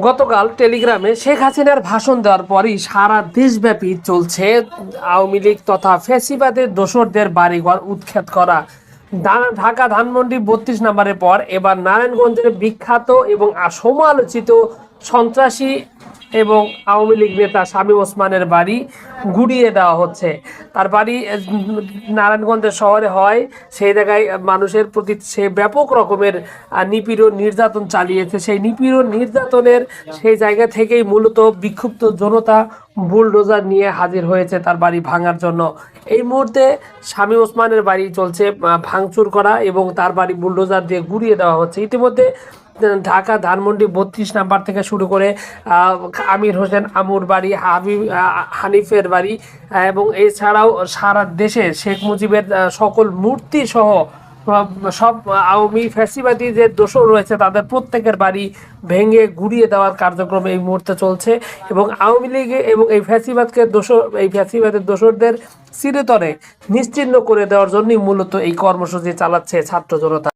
গতকাল টেলিগ্রামে শেখ হাসিনার ভাষণ দেওয়ার পরই সারা দেশব্যাপী চলছে আওয়ামী লীগ তথা ফেসিবাদের দোসরদের বাড়িঘর উৎখাত করা। ঢাকা ধানমন্ডি বত্রিশ নম্বরের পর এবার নারায়ণগঞ্জের বিখ্যাত এবং সমালোচিত সন্ত্রাসী এবং আওয়ামী লীগ নেতা শামীম ওসমানের বাড়ি গুড়িয়ে দেওয়া হচ্ছে। তার বাড়ি নারায়ণগঞ্জের শহরে হয়। সেই জায়গায় মানুষের প্রতি সে ব্যাপক রকমের নিপীড়ন নির্যাতন চালিয়েছে। সেই নিপীড়ন নির্যাতনের সেই জায়গা থেকেই মূলত বিক্ষুব্ধ জনতা বুলডোজার নিয়ে হাজির হয়েছে তার বাড়ি ভাঙার জন্য। এই মুহূর্তে স্বামী ওসমানের বাড়ি চলছে ভাঙচুর করা এবং তার বাড়ি বুলডোজার দিয়ে গুড়িয়ে দেওয়া হচ্ছে। ইতিমধ্যে ঢাকা ধানমন্ডি বত্রিশ নাম্বার থেকে শুরু করে আমির হোসেন আমুর বাড়ি, হাবিব হানিফের বাড়ি এবং এছাড়াও সারা দেশে শেখ মুজিবের সকল মূর্তি সহ, সব আওয়ামী ফ্যাসিবাদী যে দোষর রয়েছে তাদের প্রত্যেকের বাড়ি ভেঙে গুড়িয়ে দেওয়ার কার্যক্রম এই মুহূর্তে চলছে এবং আওয়ামী লীগে এবং এই ফ্যাসিবাদকে দোষর, এই ফ্যাসিবাদের দোষরদের চিরতরে নিশ্চিহ্ন করে দেওয়ার জন্যই মূলত এই কর্মসূচি চালাচ্ছে ছাত্র জনতা।